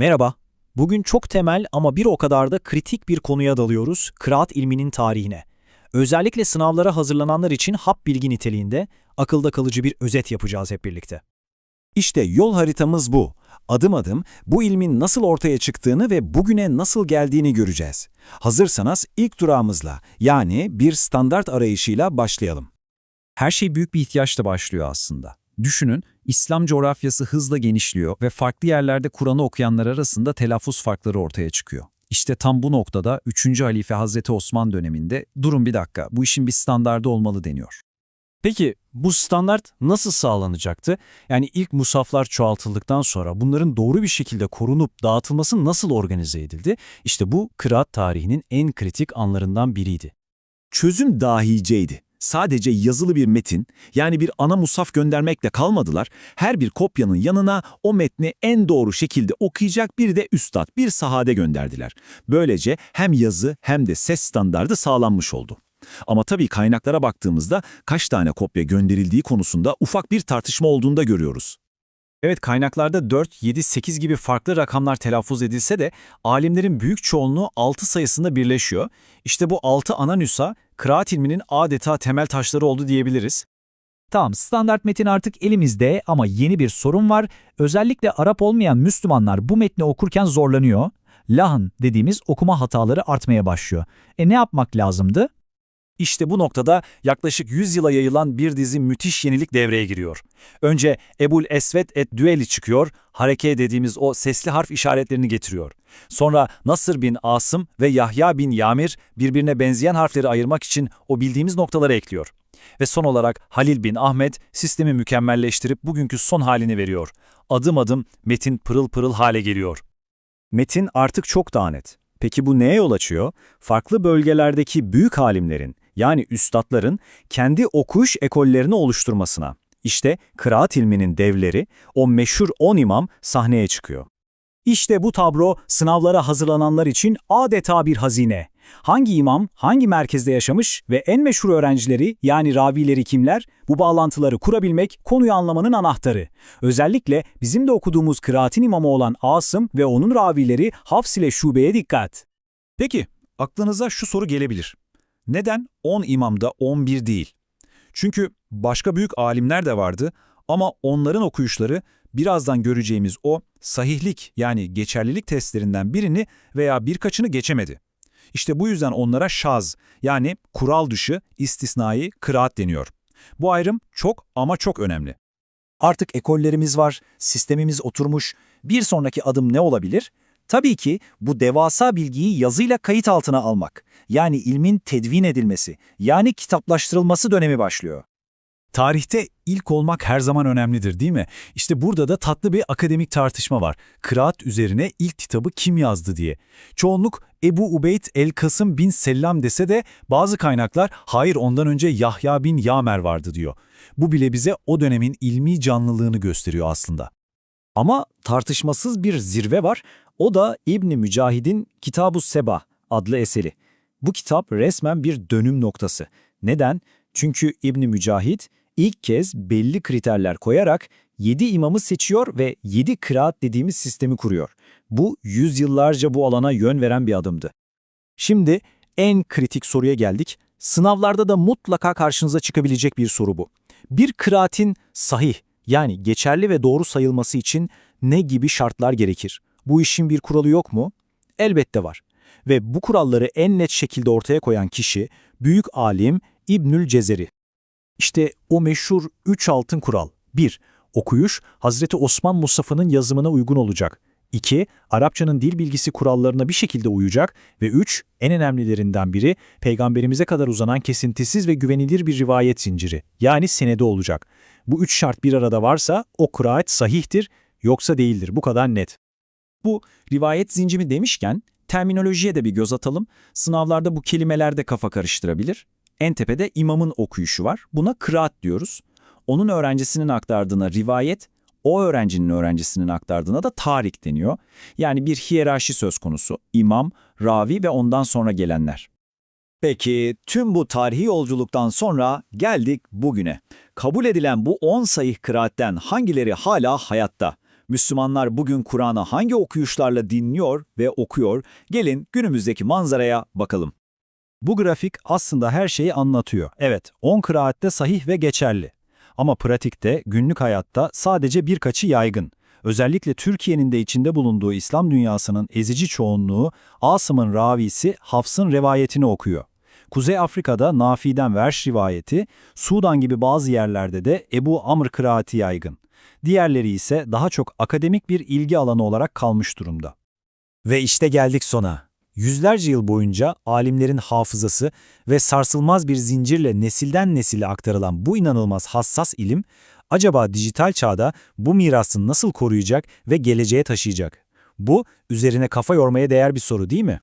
Merhaba. Bugün çok temel ama bir o kadar da kritik bir konuya dalıyoruz, kıraat ilminin tarihine. Özellikle sınavlara hazırlananlar için hap bilgi niteliğinde akılda kalıcı bir özet yapacağız hep birlikte. İşte yol haritamız bu. Adım adım bu ilmin nasıl ortaya çıktığını ve bugüne nasıl geldiğini göreceğiz. Hazırsanız ilk durağımızla yani bir standart arayışıyla başlayalım. Her şey büyük bir ihtiyaçla başlıyor aslında. Düşünün, İslam coğrafyası hızla genişliyor ve farklı yerlerde Kur'an'ı okuyanlar arasında telaffuz farkları ortaya çıkıyor. İşte tam bu noktada 3. Halife Hazreti Osman döneminde durun bir dakika bu işin bir standardı olmalı deniyor. Peki bu standart nasıl sağlanacaktı? Yani ilk musaflar çoğaltıldıktan sonra bunların doğru bir şekilde korunup dağıtılması nasıl organize edildi? İşte bu kıraat tarihinin en kritik anlarından biriydi. Çözüm dahiceydi. Sadece yazılı bir metin, yani bir ana musaf göndermekle kalmadılar. Her bir kopyanın yanına o metni en doğru şekilde okuyacak bir de üstad, bir sahade gönderdiler. Böylece hem yazı hem de ses standardı sağlanmış oldu. Ama tabii kaynaklara baktığımızda kaç tane kopya gönderildiği konusunda ufak bir tartışma olduğunu da görüyoruz. Evet kaynaklarda 4, 7, 8 gibi farklı rakamlar telaffuz edilse de alimlerin büyük çoğunluğu 6 sayısında birleşiyor. İşte bu 6 ana nüsa kıraat ilminin adeta temel taşları oldu diyebiliriz. Tamam, standart metin artık elimizde ama yeni bir sorun var. Özellikle Arap olmayan Müslümanlar bu metni okurken zorlanıyor. Lahn dediğimiz okuma hataları artmaya başlıyor. E ne yapmak lazımdı? İşte bu noktada yaklaşık 100 yıla yayılan bir dizi müthiş yenilik devreye giriyor. Önce Ebul Esvet et Düeli çıkıyor, hareke dediğimiz o sesli harf işaretlerini getiriyor. Sonra Nasır bin Asım ve Yahya bin Yamir birbirine benzeyen harfleri ayırmak için o bildiğimiz noktaları ekliyor. Ve son olarak Halil bin Ahmet sistemi mükemmelleştirip bugünkü son halini veriyor. Adım adım metin pırıl pırıl hale geliyor. Metin artık çok daha net. Peki bu neye yol açıyor? Farklı bölgelerdeki büyük alimlerin, yani üstadların kendi okuyuş ekollerini oluşturmasına. İşte kıraat ilminin devleri, o meşhur 10 imam sahneye çıkıyor. İşte bu tablo sınavlara hazırlananlar için adeta bir hazine. Hangi imam, hangi merkezde yaşamış ve en meşhur öğrencileri yani ravileri kimler? Bu bağlantıları kurabilmek konuyu anlamanın anahtarı. Özellikle bizim de okuduğumuz kıraatin imamı olan Asım ve onun ravileri Hafs ile Şube'ye dikkat. Peki, aklınıza şu soru gelebilir. Neden 10 imamda 11 değil? Çünkü başka büyük alimler de vardı ama onların okuyuşları birazdan göreceğimiz o sahihlik yani geçerlilik testlerinden birini veya birkaçını geçemedi. İşte bu yüzden onlara şaz yani kural dışı istisnai kıraat deniyor. Bu ayrım çok ama çok önemli. Artık ekollerimiz var, sistemimiz oturmuş. Bir sonraki adım ne olabilir? Tabii ki bu devasa bilgiyi yazıyla kayıt altına almak. Yani ilmin tedvin edilmesi, yani kitaplaştırılması dönemi başlıyor. Tarihte ilk olmak her zaman önemlidir değil mi? İşte burada da tatlı bir akademik tartışma var. Kıraat üzerine ilk kitabı kim yazdı diye. Çoğunluk Ebu Ubeyd el-Kasım bin Sellam dese de bazı kaynaklar hayır ondan önce Yahya bin Yamer vardı diyor. Bu bile bize o dönemin ilmi canlılığını gösteriyor aslında. Ama tartışmasız bir zirve var. O da İbni Mücahid'in Kitab-ı Seba adlı eseri. Bu kitap resmen bir dönüm noktası. Neden? Çünkü İbni Mücahid ilk kez belli kriterler koyarak 7 imamı seçiyor ve 7 kıraat dediğimiz sistemi kuruyor. Bu yüzyıllarca bu alana yön veren bir adımdı. Şimdi en kritik soruya geldik. Sınavlarda da mutlaka karşınıza çıkabilecek bir soru bu. Bir kıraatin sahih yani geçerli ve doğru sayılması için ne gibi şartlar gerekir? Bu işin bir kuralı yok mu? Elbette var. Ve bu kuralları en net şekilde ortaya koyan kişi büyük alim İbnül Cezeri. İşte o meşhur üç altın kural. 1. Okuyuş, Hazreti Osman Mustafa'nın yazımına uygun olacak. 2. Arapçanın dil bilgisi kurallarına bir şekilde uyacak. Ve 3. En önemlilerinden biri, peygamberimize kadar uzanan kesintisiz ve güvenilir bir rivayet zinciri. Yani senede olacak. Bu üç şart bir arada varsa o kıraat sahihtir, yoksa değildir. Bu kadar net. Bu rivayet zinciri demişken terminolojiye de bir göz atalım. Sınavlarda bu kelimeler de kafa karıştırabilir. En tepede imamın okuyuşu var. Buna kıraat diyoruz. Onun öğrencisinin aktardığına rivayet, o öğrencinin öğrencisinin aktardığına da tarik deniyor. Yani bir hiyerarşi söz konusu. İmam, ravi ve ondan sonra gelenler. Peki tüm bu tarihi yolculuktan sonra geldik bugüne. Kabul edilen bu 10 sayı kıraatten hangileri hala hayatta? Müslümanlar bugün Kur'an'ı hangi okuyuşlarla dinliyor ve okuyor? Gelin günümüzdeki manzaraya bakalım. Bu grafik aslında her şeyi anlatıyor. Evet, 10 kıraatte sahih ve geçerli. Ama pratikte, günlük hayatta sadece birkaçı yaygın. Özellikle Türkiye'nin de içinde bulunduğu İslam dünyasının ezici çoğunluğu Asım'ın ravisi Hafs'ın rivayetini okuyor. Kuzey Afrika'da Nafi'den Verş rivayeti, Sudan gibi bazı yerlerde de Ebu Amr kıraati yaygın. Diğerleri ise daha çok akademik bir ilgi alanı olarak kalmış durumda. Ve işte geldik sona. Yüzlerce yıl boyunca alimlerin hafızası ve sarsılmaz bir zincirle nesilden nesile aktarılan bu inanılmaz hassas ilim, acaba dijital çağda bu mirası nasıl koruyacak ve geleceğe taşıyacak? Bu, üzerine kafa yormaya değer bir soru değil mi?